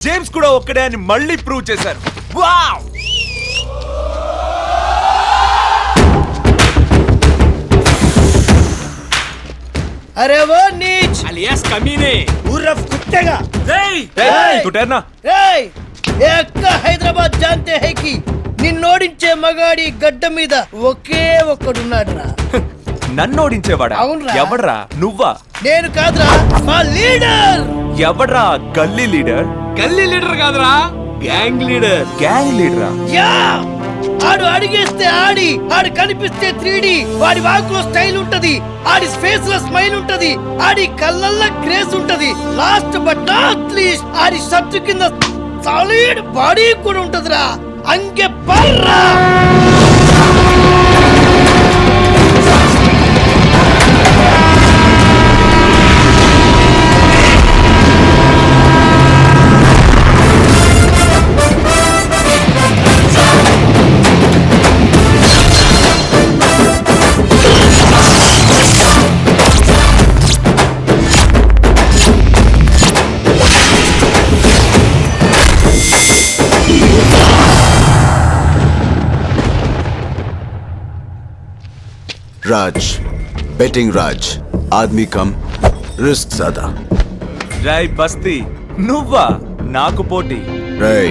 James కూడా ఒక్కడే అని మళ్ళీ ప్రూవ్ చేశారు వావ్ अरे वो नीच alias कमीने उर्फ कुत्ते का ఏయ్, తు టెర్నా ఏయ్ ఎక్క హైదరాబాద్ జాంతే హై కి నిన్నోడించే మగాడి గడ్డ మీద ఒకే ఒక్కడున్నాడు రా నన్ను ఓడించేవాడా అవునురా. ఎవడ్రా నువ్వా నేను కాదురా మా లీడర్ ఎవడ్రా గల్లీ లీడర్ గల్లీ లీడర్ కాదురా. గ్యాంగ్ లీడర్ గ్యాంగ్ లీడరా యా! ఆడు అడిగేస్తే ఆడి ఆడు కనిపిస్తే త్రీడి. వాడి వాకులో స్టైల్ ఉంటది ఆడి ఫేస్లో స్మైల్ ఉంటది ఆడి కళ్ళల్లో గ్రేస్ ఉంటది. లాస్ట్ బట్ నాట్ లీస్ట్ ఆడి షర్ట్ కింద సాలిడ్ బాడీ కూడా ఉంటదిరా. అంకె పర్రా! రాజ్ బెట్టింగ్ రాజ్ ఆద్మీ కమ్ రిస్క్ సాదా రై బస్తీ నువ్వా నాకు పోటీ రై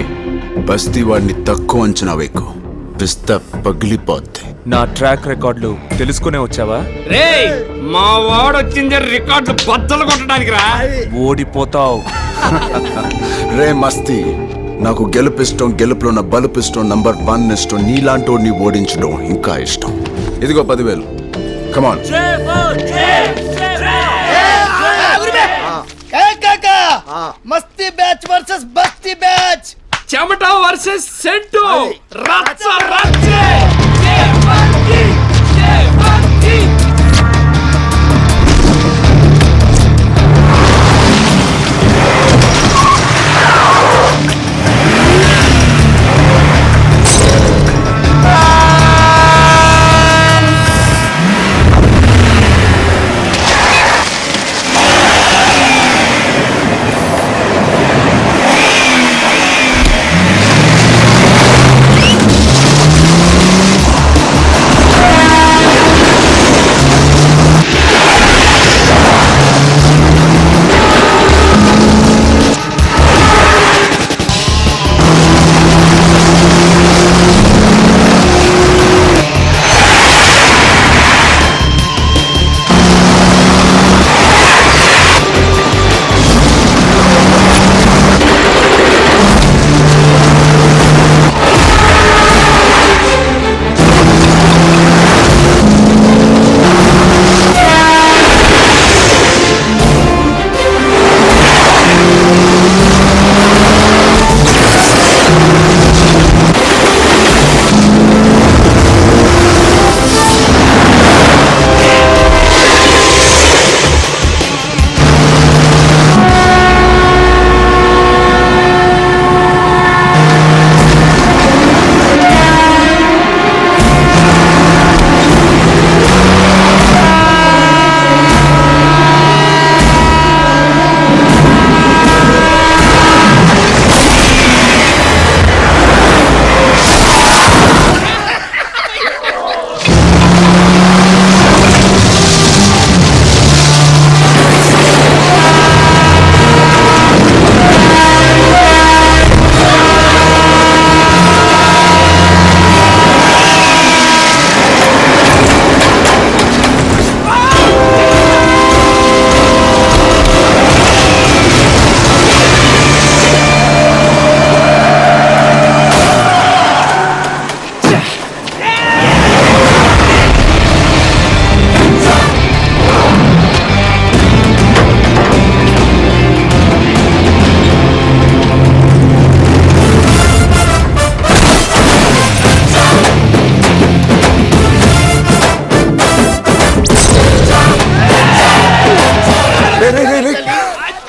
బస్తీ వాడిని తక్కువ అంచనా వేకు పిస్త పగిలిపోద్ది నా ట్రాక్ రికార్డులు తెలుసుకునే వచ్చావా రే మా వాడు రికార్డులు బద్దలు కొట్టడానికి రా ఓడిపోతావు రే మస్తీ నాకు గెలుపు ఇష్టం గెలుపులో ఉన్న బలుపు ఇష్టం నంబర్ వన్ ఇష్టం నీలాంటోడిని ఓడించడం ఇంకా ఇష్టం ఇదిగో పదివేలు కమాన్ కాకా మస్తీ బ్యాచ్ వర్సెస్ బస్తీ బ్యాచ్. చెమట వర్సెస్ సెంటు. రచ్చ రచ్చే.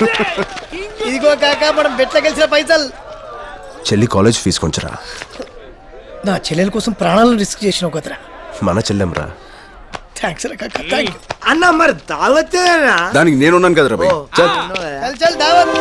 ఇదిగో కాకా మనం బెట్ల గెలిచిన పైసలు. చెల్లి కాలేజ్ ఫీజు కొంచెరా? నా చెల్లెల కోసం ప్రాణాలను రిస్క్ చేసినావు కదరా. మన చెల్లెంరా థ్యాంక్స్ రా కాకా థ్యాంక్ అన్న మరి దావతేనా దానికి నేనున్నాను కదరా చల్ చల్ దావత్.